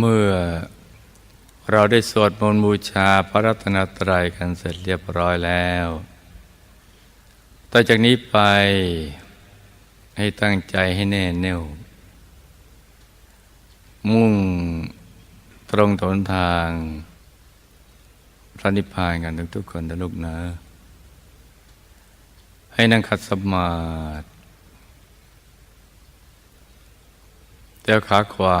เมื่อเราได้สวดมนต์บูชาพระรัตนตรัยกันเสร็จเรียบร้อยแล้ว ต่อจากนี้ไปให้ตั้งใจให้แน่แน่ว มุ่งตรงถนทางพระนิพพานกันทุกๆคนนะลูกนะ ให้นั่งขัดสมาธิเตวขาขวา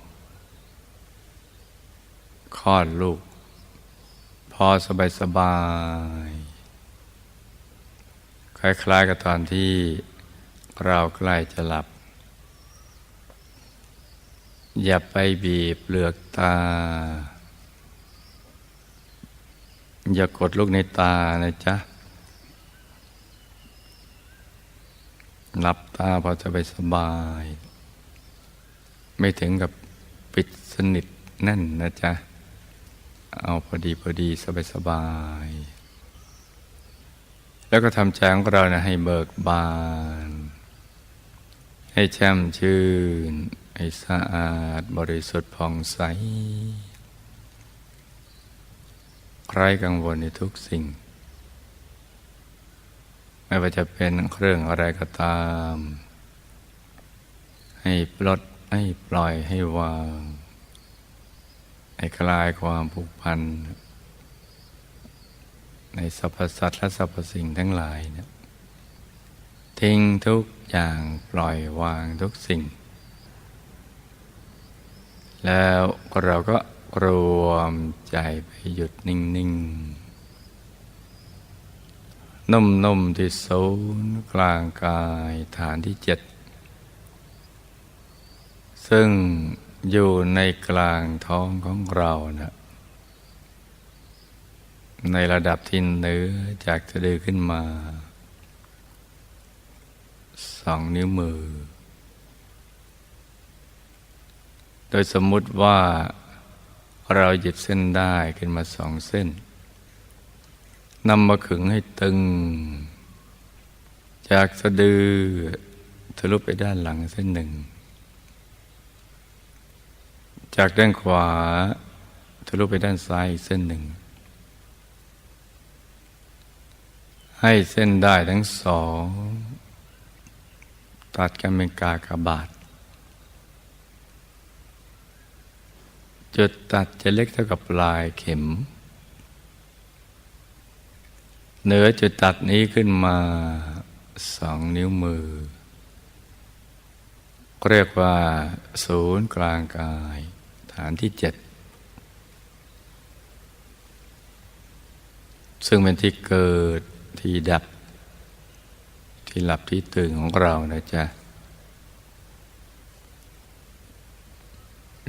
คลอดลูก พอสบายสบายคล้ายๆกับตอนที่เราใกล้จะหลับ อย่าไปบีบเปลือกตา อย่ากดลูกในตานะจ๊ะหลับตาพอจะไปสบาย ไม่ถึงกับปิดสนิทแน่นนะจ๊ะ เอาพอดีพอดีสบายสบาย แล้วก็ทำใจของเรานะให้เบิกบาน ให้แช่มชื่น ให้สะอาดบริสุทธิ์ผ่องใสไร้กังวลในทุกสิ่ง ไม่ว่าจะเป็นเครื่องอะไรก็ตาม ให้ปลดให้ปล่อยให้วาง ให้คลายความผูกพัน ในสรรพสัตว์และสรรพสิ่งทั้งหลายเนะทิ้งทุกอย่างปล่อยวางทุกสิ่ง แล้วเราก็รวมใจไปหยุดนิ่ง ๆ นุ่ม ๆ ที่ศูนย์กลางกายฐานที่เจ็ด ซึ่ง อยู่ในกลางท้องของเรานะในระดับที่เหนือจากสะดือขึ้นมาสองนิ้วมือ โดยสมมุติว่าเราหยิบเส้นได้ขึ้นมาสองเส้นนำมาขึงให้ตึง จากสะดือทะลุไปด้านหลังเส้นหนึ่ง จากด้านขวาทะลุไปด้านซ้ายอีกเส้นหนึ่ง ให้เส้นได้ทั้งสอง ตัดกันเป็นกากบาท จุดตัดจะเล็กเท่ากับปลายเข็ม เหนือจุดตัดนี้ขึ้นมาสองนิ้วมือ เรียกว่าศูนย์กลางกาย ฐานที่เจ็ดซึ่งเป็นที่เกิดที่ดับ ที่หลับที่ตื่นของเรานะจ๊ะ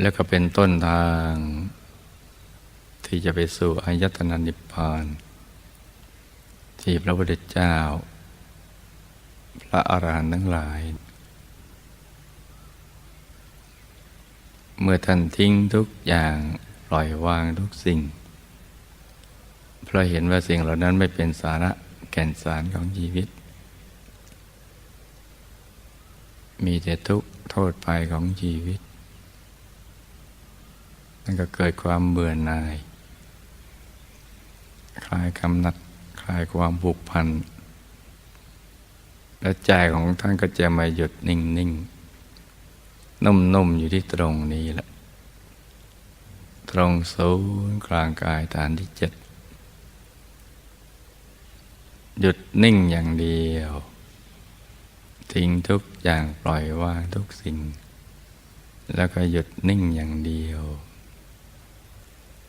แล้วก็เป็นต้นทาง ที่จะไปสู่อายตนะนิพพาน ที่พระพุทธเจ้า พระอาหารหันต์ทั้งหลาย เมื่อท่านทิ้งทุกอย่างปล่อยวางทุกสิ่ง เพราะเห็นว่าสิ่งเหล่านั้นไม่เป็นสาระแก่นสารของชีวิต มีแต่ทุกข์โทษภัยของชีวิตนั่นก็เกิดความเบื่อหน่าย คลายกำนัดคลายความผูกพัน และใจของท่านก็จะมาหยุดนิ่งนิ่ง นุ่มๆอยู่ที่ตรงนี้แหละ ตรงศูนย์กลางกายฐานที่เจ็ดหยุดนิ่งอย่างเดียว ทิ้งทุกอย่างปล่อยวางทุกสิ่ง แล้วก็หยุดนิ่งอย่างเดียว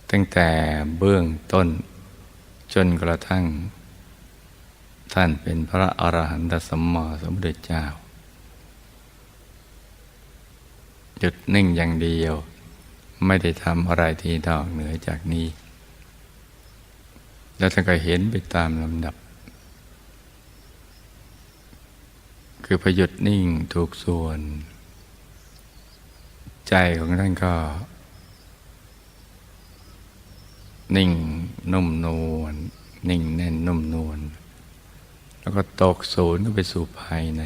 ตั้งแต่เบื้องต้นจนกระทั่ง ท่านเป็นพระอรหันตสัมมาสัมพุทธเจ้า หยุดนิ่งอย่างเดียว ไม่ได้ทำอะไรที่นอกเหนือจากนี้ แล้วท่านก็เห็นไปตามลำดับ คือพอหยุดนิ่งถูกส่วน ใจของท่านก็ นิ่งนุ่มนวลนิ่งแน่นนุ่มนวลแล้วก็ตกศูนย์ก็ไปสู่ภายใน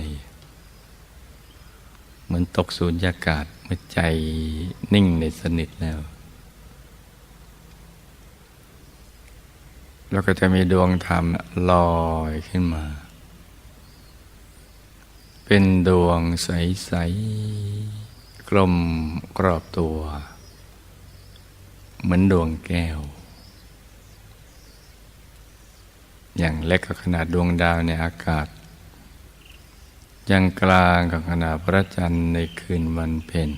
เหมือนตกศูนย์ยากาศ เมื่อใจนิ่งในสนิทแล้วแล้วก็จะมีดวงธรรมลอยขึ้นมา เป็นดวงใส ๆ กลมกรอบตัว เหมือนดวงแก้ว อย่างเล็กก็ขนาดดวงดาวในอากาศ ยังกลางกับขนาดพระจันทร์ในคืนวันเพ็ญ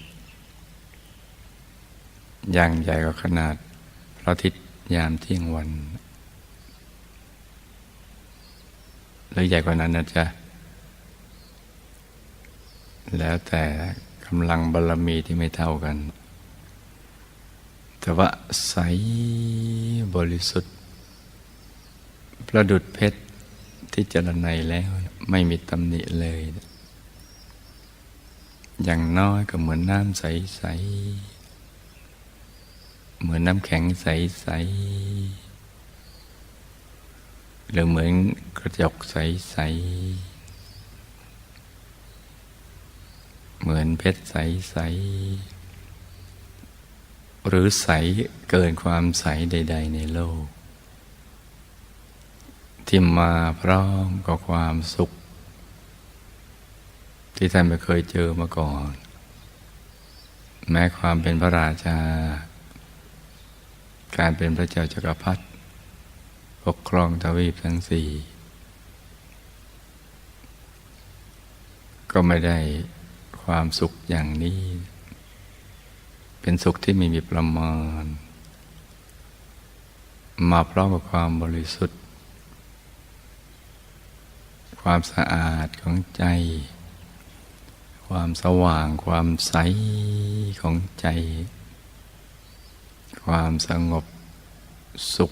อย่างใหญ่กว่าขนาดพระอาทิตย์ยามเที่ยงวันหรือใหญ่กว่านั้นนะจ๊ะ แล้วแต่กำลังบารรมีที่ไม่เท่ากัน แต่ว่าใสบริสุทธิ์ ประดุดเพชร ที่เจรไนแล้ว ไม่มีตำหนิเลย อย่างน้อยก็เหมือนน้ำใส ๆ เหมือนน้ำแข็งใส ๆ หรือเหมือนกระจกใส ๆ เหมือนเพชรใส ๆ หรือใสเกินความใสใด ๆ ในโลก ที่มาพร้อมกับความสุข ที่ท่านไม่เคยเจอมาก่อน แม้ความเป็นพระราชา การเป็นพระเจ้าจักรพรรดิปกครองทวีปทั้งสี่ ก็ไม่ได้ความสุขอย่างนี้ เป็นสุขที่ไม่มีประมาณ มาพร้อมกับความบริสุทธิ์ ความสะอาดของใจ ความสว่างความใสของใจ ความสงบสุข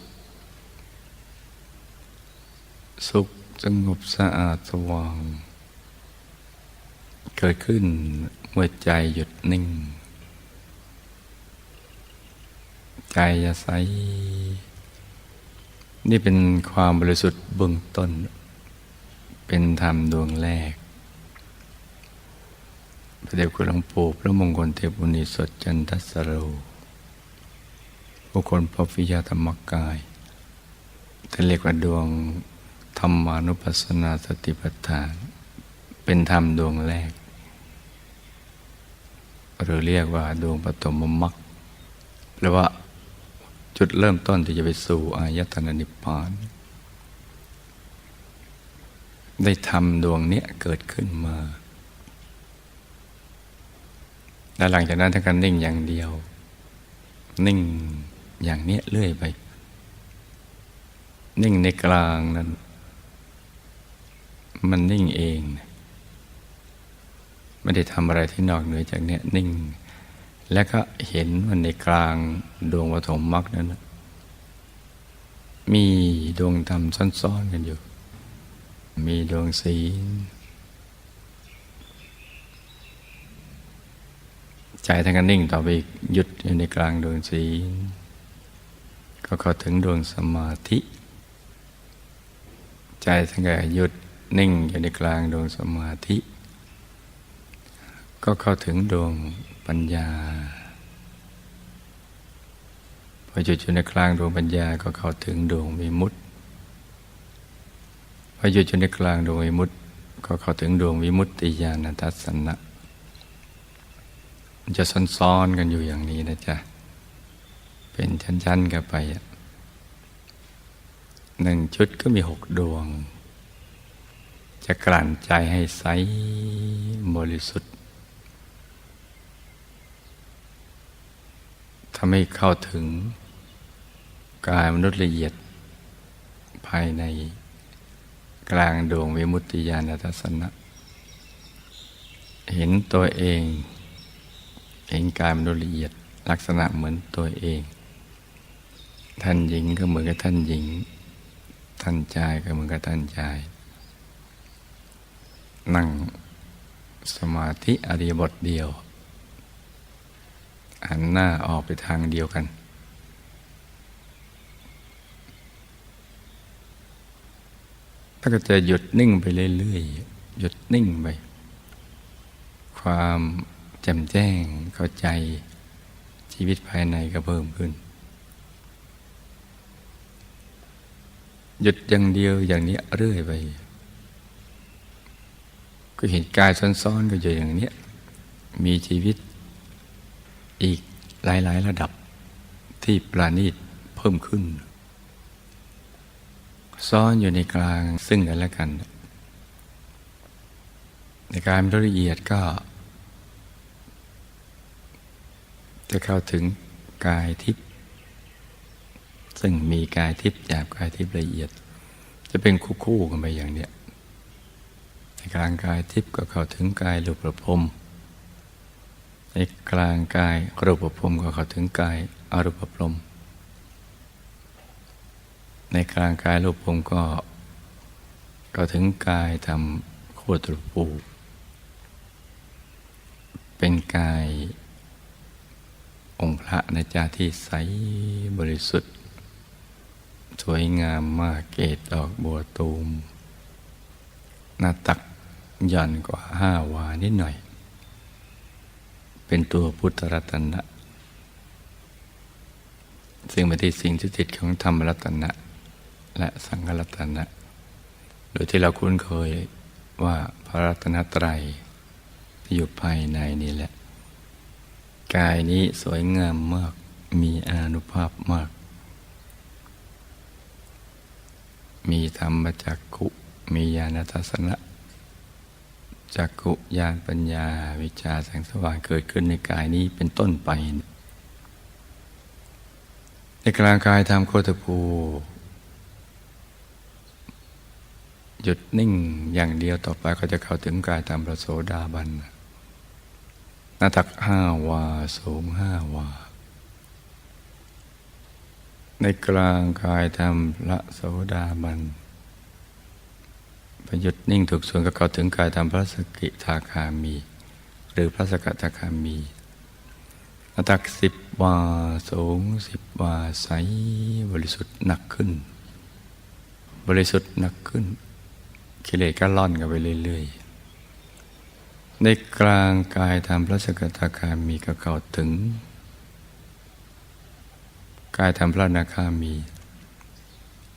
สุขสงบสะอาดสว่าง เกิดขึ้นเมื่อใจหยุดนิ่ง ใจจะใส นี่เป็นความบริสุทธิ์เบื้องต้น เป็นธรรมดวงแรก พระเดชคุณหลวงปู่พระมงคลเทพุนิสดจันทสโรผู้คนพบวิยาธรรมกายท่านเรียกว่าดวงธรรมานุปัสสนาสติปัฏฐาน เป็นธรรมดวงแรก หรือเรียกว่าดวงปฐมมรรคหรือว่าจุดเริ่มต้นที่จะไปสู่อายตนะนิพพาน ได้ทำดวงเนี้ยเกิดขึ้นมา แล้วหลังจากนั้นท่านก็นิ่งอย่างเดียว นิ่งอย่างเนี้ยเรื่อยไป นิ่งในกลางนั้น มันนิ่งเอง ไม่ได้ทำอะไรที่นอกเหนือจากเนี้ยนิ่ง แล้วก็เห็นว่าในกลางดวงปฐมมรรคนั้น มีดวงธรรมซ่อนๆกันอยู่ มีดวงศีล ใจท่านก็นิ่งต่อไปอีกหยุดอยู่ในกลางดวงศีล ก็เข้าถึงดวงสมาธิ ใจท่านก็หยุดนิ่งอยู่ในกลางดวงสมาธิ ก็เข้าถึงดวงปัญญาพอหยุดอยู่ในกลางดวงปัญญาก็เข้าถึงดวงวิมุตติ พอหยุดอยู่ในกลางดวงวิมุตติก็เข้าถึงดวงวิมุตติญาณทัศนะมันจะซ้อนๆกันอยู่อย่างนี้นะจ๊ะ เป็นชั้นๆกันไปหนึ่งชุดก็มีหกดวง จะกลั่นใจให้ใสบริสุทธิ์ทำให้เข้าถึงกายมนุษย์ละเอียดภายใน กลางดวงวิมุตติญาณทัศนะ เห็นตัวเอง เห็นกายมนุษย์ละเอียดลักษณะเหมือนตัวเอง ท่านหญิงก็เหมือนกับท่านหญิง ท่านชายก็เหมือนกับท่านชาย นั่งสมาธิอริยบทเดียวหันหน้าออกไปทางเดียวกัน ถ้าก็จะหยุดนิ่งไปเรื่อยๆหยุดนิ่งไป ความแจ่มแจ้งเข้าใจชีวิตภายในก็เพิ่มขึ้น หยุดอย่างเดียวอย่างนี้เรื่อยไป ก็เห็นกายซ้อนๆก็อยู่อย่างนี้มีชีวิตอีกหลายๆระดับที่ปราณีตเพิ่มขึ้น ซ้อนอยู่ในกลางซึ่งกันและกัน ในการละเอียดก็ จะเข้าถึงกายทิพย์ซึ่งมีกายทิพย์หยาบกายทิพย์ละเอียด จะเป็นคู่ๆกันไปอย่างเนี้ยในกลางกายทิพย์ก็เข้าถึงกายรูปประพรมในกลางกายรูปภพก็เข้าถึงกายอรูปภพ ในกลางกายรูปภพก็เข้าถึงกายทำโคตรปู เป็นกายองค์พระในจาที่ใสบริสุทธิ์ สวยงามมากเกตดอกบัวตูม หน้าตักหย่อนกว่าห้าวานิดหน่อย เป็นตัวพุทธรัตนะซึ่งเป็นที่สิ่งที่ติดของธรรมรัตนะ และสังฆรัตนะ โดยที่เราคุ้นเคยว่าพระรัตนตรัยที่อยู่ภายในนี่แหละ กายนี้สวยงามมากมีอนุภาพมาก มีธรรมจักกุมีญาณทัศนะจักกุญาณปัญญาวิชาแสงสว่างเกิดขึ้นในกายนี้เป็นต้นไป ในกลางกายทำโคตภู หยุดนิ่งอย่างเดียวต่อไปก็จะเข้าถึงกายตามประโสดาบันหน้าตักห้าวาสูงห้าวา ในกลางกายทำพระโสดาบันพหยุดนิ่งถูกส่วนก็เข้าถึงกายทำพระสกิทาคามี หรือพระสกทาคามีอัตักสิบวาสูงสิบวาใสบริสุทธิ์หนักขึ้น บริสุทธิ์หนักขึ้น กิเลสก็ล่อนกันไปเรื่อยๆ ในกลางกายทำพระสกทาคามีก็เข้าถึง กายทำพระนาคามี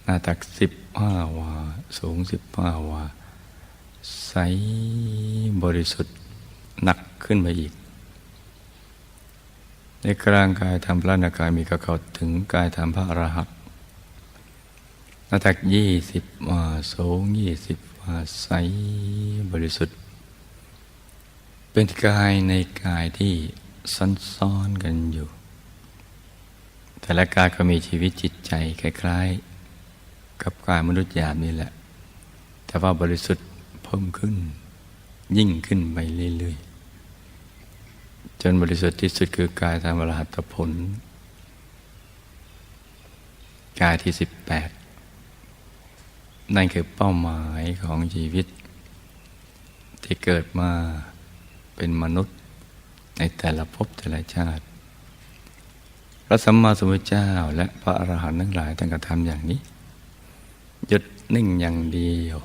หน้าตักสิบห้าวา สูงสิบห้าวา ใสบริสุทธิ์หนักขึ้นมาอีก ในกลางกายทำพระนากามีกระเข้าถึงกายทำพระอรหันต์หน้าตักยี่สิบวา สูงยี่สิบ ใสบริสุทธิ์ เป็นกายในกายที่ซ้อนๆกันอยู่ แต่ละกายก็มีชีวิตจิตใจคล้ายๆ กับกายมนุษย์หยาบนี่แหละ แต่ว่าบริสุทธิ์เพิ่มขึ้น ยิ่งขึ้นไปเรื่อยๆ จนบริสุทธิ์ที่สุดคือกายทางอรหัตผล กายที่สิบแปด นั่นคือเป้าหมายของชีวิต ที่เกิดมาเป็นมนุษย์ในแต่ละภพแต่ละชาติ พระสัมมาสัมพุทธเจ้าและพระอรหันต์ทั้งหลายตั้งกระทำอย่างนี้ หยุดนิ่งอย่างเดียว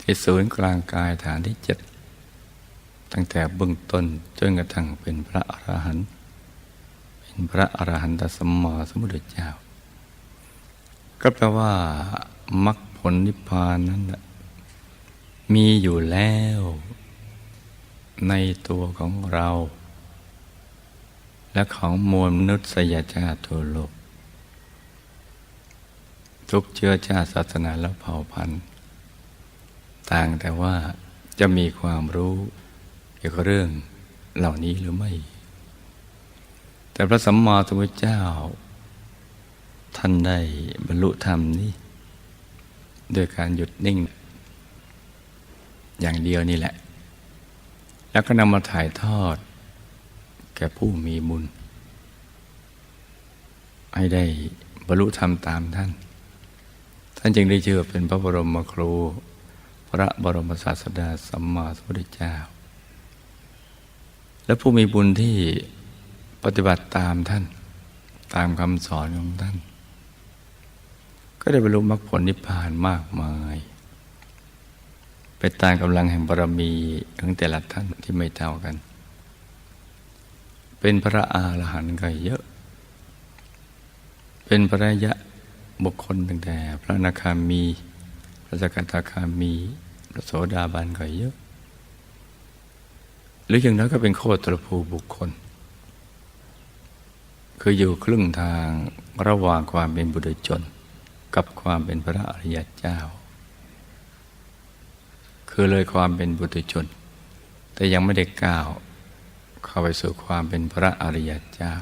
ที่ศูนย์กลางกายฐานที่เจ็ดตั้งแต่เบื้องต้นจนกระทั่งเป็นพระอรหันต์เป็นพระอรหันตสมมาสมุทรเจ้า ก็แปลว่ามรรคผลนิพพานนั้นมีอยู่แล้ว ในตัวของเรา และของมวลมนุษยชาติทั่วโลก ทุกเชื้อชาติศาสนาและเผ่าพันธุ์ ต่างแต่ว่าจะมีความรู้เกี่ยวกับเรื่องเหล่านี้หรือไม่ แต่พระสัมมาสัมพุทธเจ้า ท่านได้บรรลุธรรมนี้ด้วยการหยุดนิ่ง อย่างเดียวนี่แหละ แล้วก็นำมาถ่ายทอด แก่ผู้มีบุญ ให้ได้บรรลุธรรมตามท่าน ท่านจึงได้ชื่อเป็นพระบรมครู พระบรมศาสดาสัมมาสัมพุทธเจ้า และผู้มีบุญที่ปฏิบัติตามท่าน ตามคำสอนของท่าน ได้บรรลุมรรคผลนิพพานมากมาย ไปตามกำลังแห่งบารมีของแต่ละท่านที่ไม่เท่ากัน เป็นพระอาหารหันต์ก็เยอะ เป็นพระยะบุคคลตั้งแต่ พระนาคามี พระสกทาคามี พระโสดาบันก็เยอะ หรืออย่างนั้นก็เป็นโคตรภูบุคคล คืออยู่ครึ่งทางระหว่างความเป็นบุตรชน กับความเป็นพระอริยเจ้า คือเลยความเป็นบุตรชน แต่ยังไม่ได้ก้าว เข้าไปสู่ความเป็นพระอริยเจ้า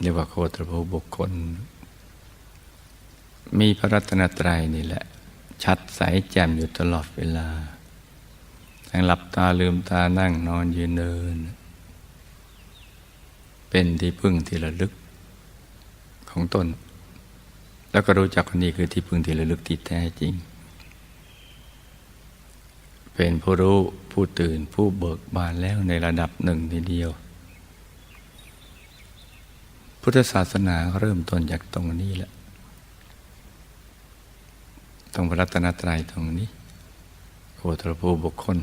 เรียกว่าโคตรภูบุคคล มีพระรัตนตรัยนี่แหละ ชัดใสแจ่มอยู่ตลอดเวลา ทั้งหลับตาลืมตานั่งนอนยืนเดิน เป็นที่พึ่งที่ระลึก ของตน แล้วก็รู้จักคนนี้คือที่พึ่งที่ระลึกที่แท้จริง เป็นผู้รู้ผู้ตื่นผู้เบิกบานแล้วในระดับหนึ่งทีเดียว พุทธศาสนาเริ่มต้นจากตรงนี้แหละตรงพระรัตนตรัยตรงนี้โคตรภูบุคคล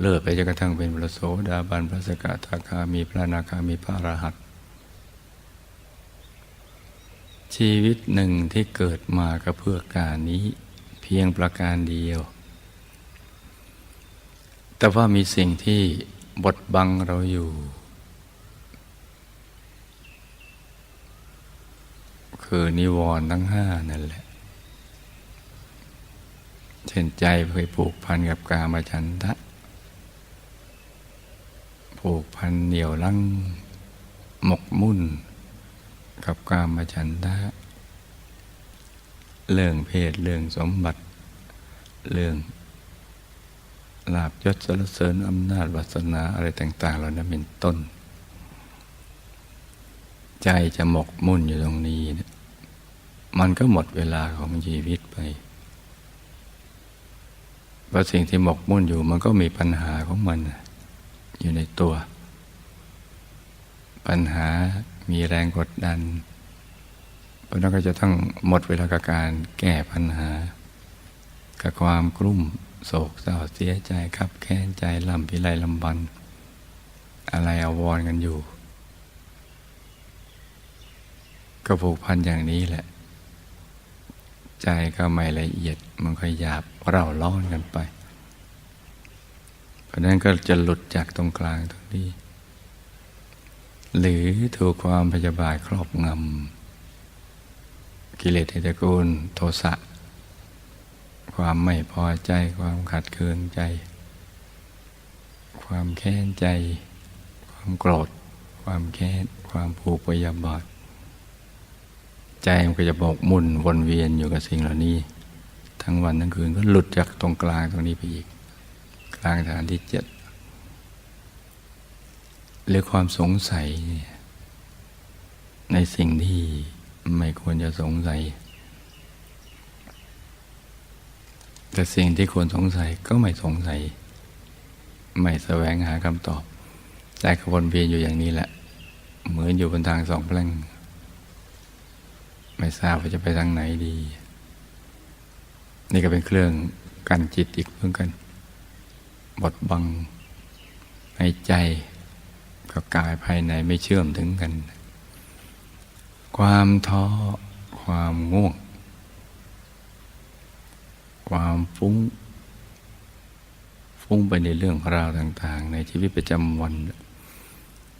เลิศไปจนกระทั่งเป็นพระโสดาบันพระสกทาคามีพระนาคามีพระอรหัต ชีวิตหนึ่งที่เกิดมาก็เพื่อการนี้เพียงประการเดียว แต่ว่ามีสิ่งที่บดบังเราอยู่ คือนิวรณ์ทั้งห้านั่นแหละ เช่นใจเคยผูกพันกับกามฉันทะ ผูกพันเหนียวลังหมกมุ่น กับกามฉันทะเรื่องเพศเรื่องสมบัติ เรื่องลาบยศสรรเสริญอำนาจวาสนาอะไรต่าง ๆ เหล่านั้นเป็นต้น ใจจะหมกมุ่นอยู่ตรงนี้นี่ยมันก็หมดเวลาของชีวิตไปเพราะสิ่งที่หมกมุ่นอยู่มันก็มีปัญหาของมันอยู่ในตัว ปัญหามีแรงกดดันเพราะนั้นก็จะต้องหมดเวลากับการแก้ปัญหา กับความกลุ้มโศกเศร้าเสียใจขับแค้นใจลำพิไรลำบัน อะไรอาวรกันอยู่ ก็ผูกพันอย่างนี้แหละ ใจก็ไม่ละเอียดมันก็หยาบเร่าร้อนกันไป เพราะนั้นก็จะหลุดจากตรงกลางตรงนี้ หรือถูกความพยาบาทครอบงำกิเลสในตระกูลโทสะความไม่พอใจความขัดเคืองใจ ความแค้นใจ ความโกรธ ความแค้น ความผูกพยาบาท ใจมันก็จะบอกมุ่นวนเวียนอยู่กับสิ่งเหล่านี้ ทั้งวันทั้งคืนก็หลุดจากตรงกลางตรงนี้ไปอีก กลางฐานที่เจ็ด หรือความสงสัย ในสิ่งที่ไม่ควรจะสงสัย แต่สิ่งที่ควรสงสัยก็ไม่สงสัย ไม่แสวงหาคำตอบ แต่ขวนเวียนอยู่อย่างนี้แหละ เหมือนอยู่บนทางสองแพร่ง ไม่ทราบว่าจะไปทางไหนดี นี่ก็เป็นเครื่องกันจิตอีกเพื่อกัน บดบังในใจ กับกายภายในไม่เชื่อมถึงกัน ความท้อความง่วง ความฟุ้ง ฟุ้งไปในเรื่องราวต่าง ๆ ในชีวิตประจำวัน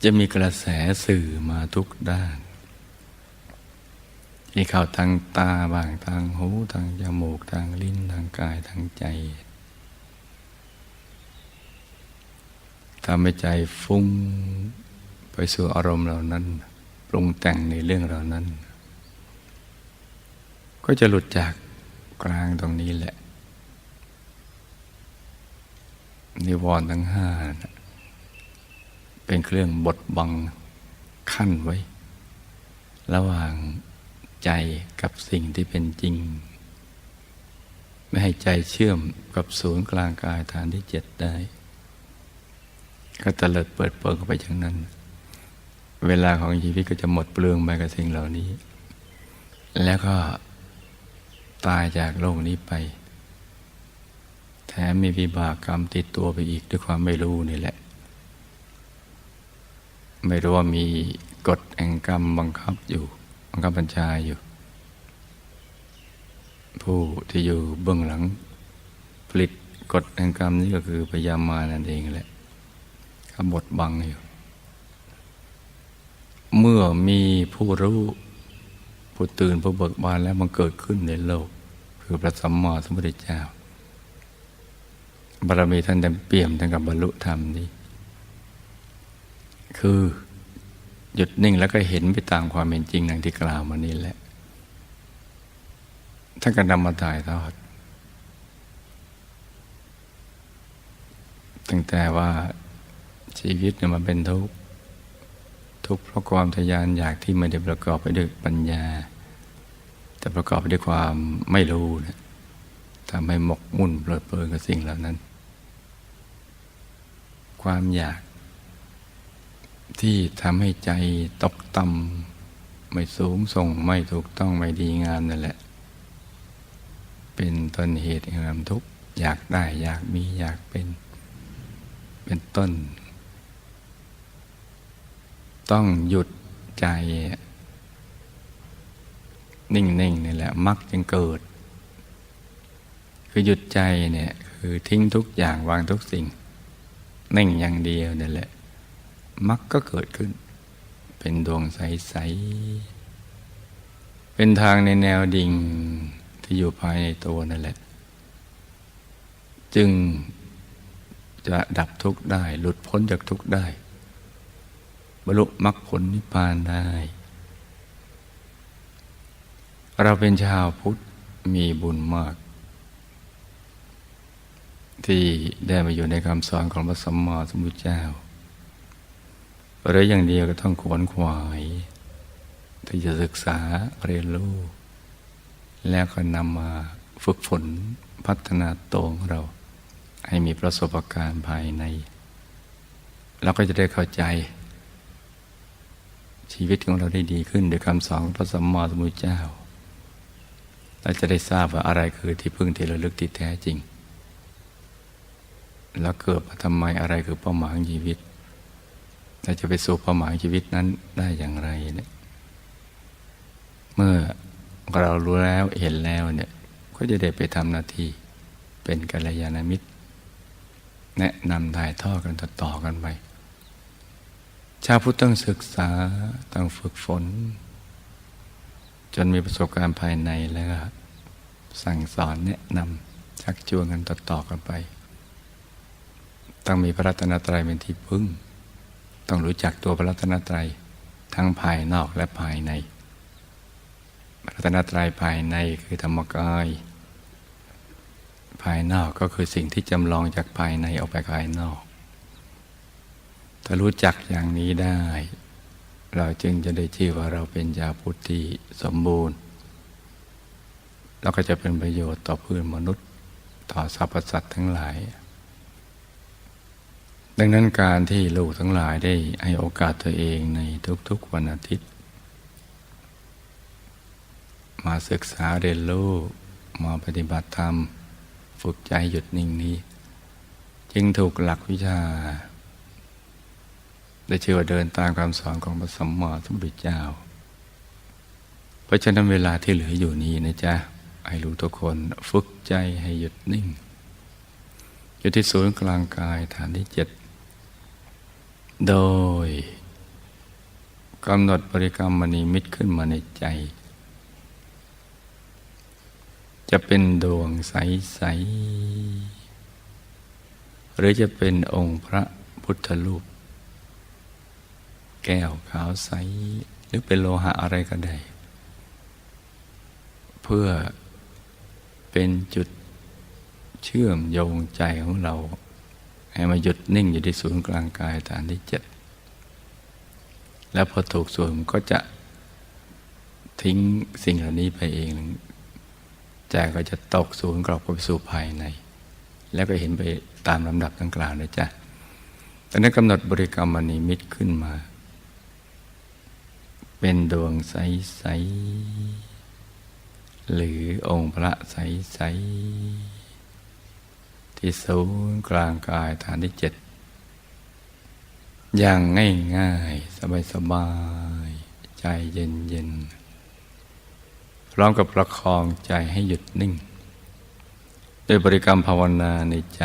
จะมีกระแสสื่อมาทุกด้านที่เข้าทางตาบ้างทางหูทางจมูกทางลิ้นทางกายทางใจ ทำให้ใจฟุ้งไปสู่อารมณ์เหล่านั้น ปรุงแต่งในเรื่องเหล่านั้น ก็จะหลุดจากกลางตรงนี้แหละ นิวรณ์ทั้งห้านะเป็นเครื่องบดบังขั้นไว้ ระหว่างใจกับสิ่งที่เป็นจริง ไม่ให้ใจเชื่อมกับศูนย์กลางกายฐานที่เจ็ดได้ ก็ตะเลิดเปิดเปิงเข้าไปอย่างนั้น เวลาของชีวิตก็จะหมดเปลืองไปกับสิ่งเหล่านี้ แล้วก็ตายจากโลกนี้ไป แถมมีวิบากกรรมติดตัวไปอีกด้วยความไม่รู้นี่แหละ ไม่รู้ว่ามีกฎแห่งกรรมบังคับอยู่ บังคับบัญชาอยู่ ผู้ที่อยู่เบื้องหลังผลิตกฎแห่งกรรมนี้ก็คือพยามานั่นเองแหละ บดบังอยู่ เมื่อมีผู้รู้ผู้ตื่นผู้เบิกบานแล้วมันเกิดขึ้นในโลก คือพระสัมมาสัมพุทธเจ้าบารมีท่านเต็มเปี่ยมทั้งกับบรรลุธรรมนี้ คือหยุดนิ่งแล้วก็เห็นไปตามความเป็นจริงดังที่กล่าวมานี้แหละท่านก็นำมาถ่ายทอดตั้งแต่ว่า ชีวิตเนี่ยมันเป็นทุกข์ทุกข์เพราะความทยานอยากที่ไม่ได้ประกอบไปด้วยปัญญา แต่ประกอบไปด้วยความไม่รู้นะทำให้หมกมุ่นเปลิดเพลินกับสิ่งเหล่านั้น ความอยาก ที่ทำให้ใจตกต่ำไม่สูงส่งไม่ถูกต้องไม่ดีงามนั่นแหละ เป็นต้นเหตุแห่งความทุกข์อยากได้อยากมีอยากเป็น เป็นต้น ต้องหยุดใจ นิ่งๆนี่แหละมักจึงเกิด คือหยุดใจเนี่ยคือทิ้งทุกอย่างวางทุกสิ่ง นิ่งอย่างเดียวนี่แหละมักก็เกิดขึ้น เป็นดวงใส ๆ เป็นทางในแนวดิ่งที่อยู่ภายในตัวนั่นแหละ จึงจะดับทุกข์ได้ หลุดพ้นจากทุกข์ได้ บรรลุมรรคผลนิพพานได้ เราเป็นชาวพุทธมีบุญมาก ที่ได้มาอยู่ในคำสอนของพระสัมมาสัมพุทธเจ้าหรืออย่างเดียวก็ต้องขวนขวาย ที่จะศึกษาเรียนรู้ แล้วก็นำมาฝึกฝนพัฒนาตัวของเรา ให้มีประสบการณ์ภายใน เราก็จะได้เข้าใจ ชีวิตของเราได้ดีขึ้นโดยคำสอนพระสัมมาสัมพุทธเจ้าเราจะได้ทราบว่าอะไรคือที่พึ่งที่ระลึกที่แท้จริง แล้วเกิดมาทำไมอะไรคือเป้าหมายของชีวิตเราจะไปสู่เป้าหมายชีวิตนั้นได้อย่างไรเนี่ยเมื่อเรารู้แล้วเห็นแล้วเนี่ยก็จะได้ไปทำหน้าที่เป็นกัลยาณมิตร แนะนำถ่ายทอดกันต่อๆกันไป ชาวพุทธต้องศึกษาต้องฝึกฝน จนมีประสบการณ์ภายในแล้วก็สั่งสอนแนะนำชักชวนกันต่อๆกันไป ต้องมีพระรัตนตรัยเป็นที่พึ่ง ต้องรู้จักตัวพระรัตนตรัยทั้งภายนอกและภายใน พระรัตนตรัยภายในคือธรรมกายภายนอกก็คือสิ่งที่จำลองจากภายในออกไปภายนอก ถ้ารู้จักอย่างนี้ได้ เราจึงจะได้ชื่อว่าเราเป็นชาวพุทธที่สมบูรณ์ แล้วก็จะเป็นประโยชน์ต่อเพื่อนมนุษย์ต่อสรรพสัตว์ทั้งหลาย ดังนั้นการที่ลูกทั้งหลายได้ให้โอกาสตัวเองในทุกๆวันอาทิตย์ มาศึกษาเรียนรู้มาปฏิบัติธรรม ฝึกใจหยุดนิ่งนี้ จึงถูกหลักวิชา ได้ชื่อว่าเดินตามคำสอนของพระสัมมาสัมพุทธเจ้า เพราะฉะนั้นเวลาที่เหลืออยู่นี้นะจ๊ะให้รู้ทุกคนฝึกใจให้หยุดนิ่งอยู่ที่ศูนย์กลางกายฐานที่เจ็ดโดยกำหนดบริกรรมมณีมิตรขึ้นมาในใจ จะเป็นดวงใส ๆ หรือจะเป็นองค์พระพุทธรูป แก้วขาวใส หรือเป็นโลหะอะไรก็ได้ เพื่อเป็นจุดเชื่อมโยงใจของเรา ให้มาหยุดนิ่งอยู่ที่ศูนย์กลางกายฐานที่เจ็ดแล้วพอถูกส่วนก็จะทิ้งสิ่งเหล่านี้ไปเองใจก็จะตกศูนย์กรอบเข้าไปสู่ภายใน แล้วก็เห็นไปตามลำดับดังกล่าวนะจ๊ะตอนนั้นกำหนดบริกรรมมณีมิตรขึ้นมา เป็นดวงใส ๆ หรือองค์พระใส ๆ ที่ศูนย์กลางกายฐานที่เจ็ดอย่างง่าย ๆ สบาย ๆ ใจเย็น ๆ พร้อมกับประคองใจให้หยุดนิ่งโดยบริกรรมภาวนาในใจ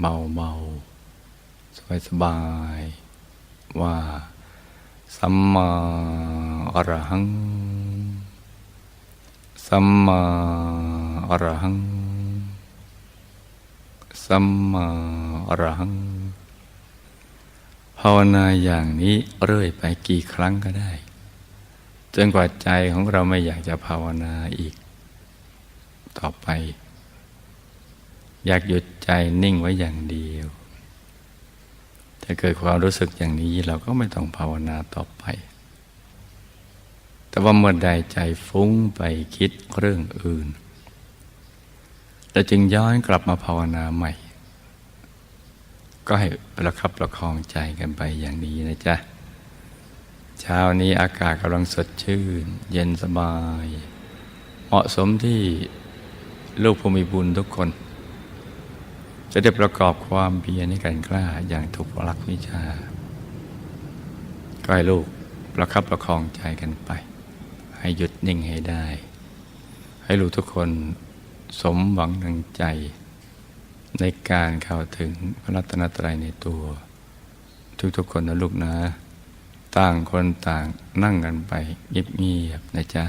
เบา ๆ สบาย ๆ ว่า สัมมาอรหัง สัมมาอรหัง สัมมาอรหัง ภาวนาอย่างนี้เรื่อยไปกี่ครั้งก็ได้ จนกว่าใจของเราไม่อยากจะภาวนาอีก ต่อไป อยากหยุดใจนิ่งไว้อย่างเดียว ถ้าเกิดความรู้สึกอย่างนี้เราก็ไม่ต้องภาวนาต่อไป แต่ว่าเมื่อใดใจฟุ้งไปคิดเรื่องอื่นเราจึงย้อนกลับมาภาวนาใหม่ ก็ให้ประคับประคองใจกันไปอย่างนี้นะจ๊ะ เช้านี้อากาศกำลังสดชื่น เย็นสบาย เหมาะสมที่ลูกผู้มีบุญทุกคน จะได้ประกอบความเพียรในการกล้าอย่างถูกหลักวิชาก็ให้ลูกประคับประคองใจกันไป ให้หยุดนิ่งให้ได้ ให้ลูกทุกคนสมหวังดังใจ ในการเข้าถึงพระรัตนตรัยในตัว ทุกๆคนนะลูกนะ ต่างคนต่างนั่งกันไปเงียบๆนะจ๊ะ